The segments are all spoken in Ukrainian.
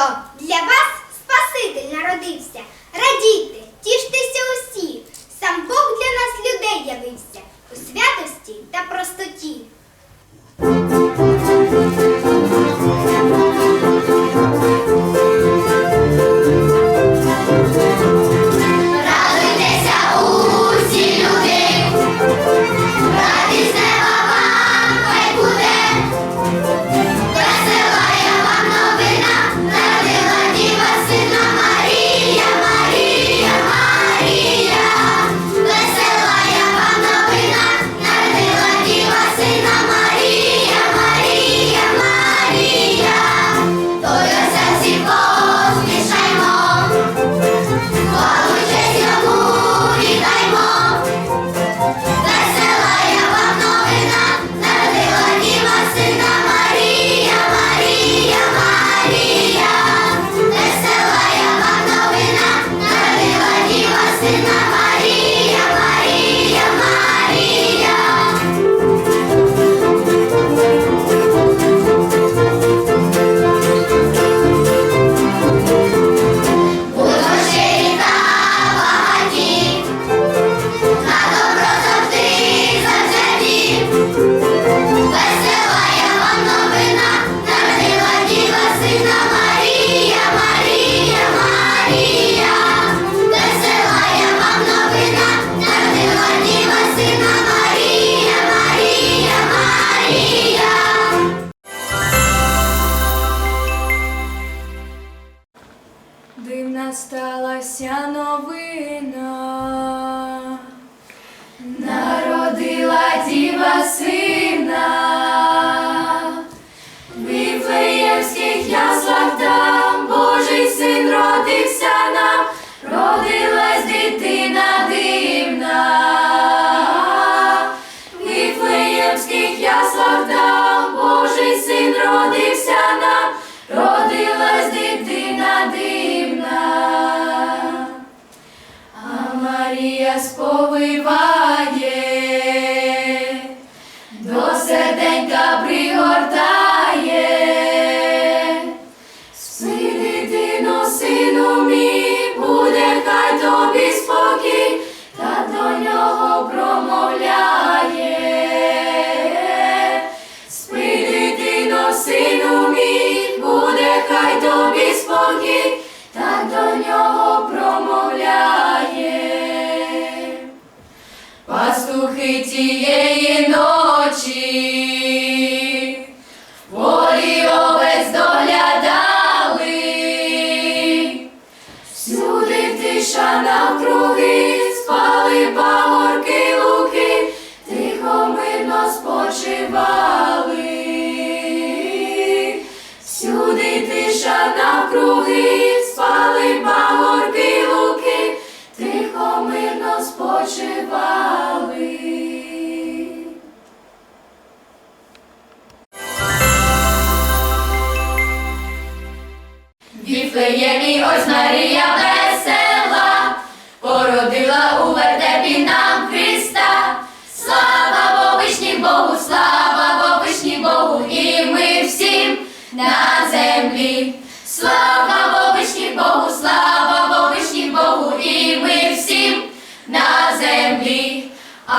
됐다.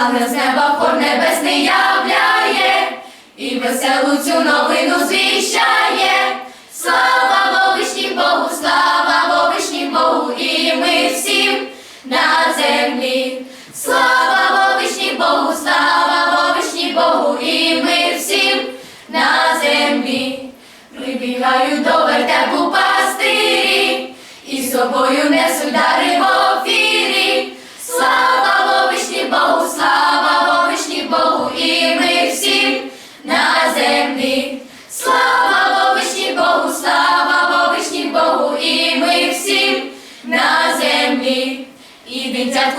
Ангел з неба хор небесний являє, і веселу цю новину звіщає. Слава Богишні Богу, слава богишні Богу, і ми всім на землі.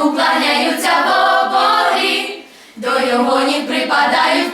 уклоняються бобори, до його ні припадають.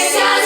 It's time.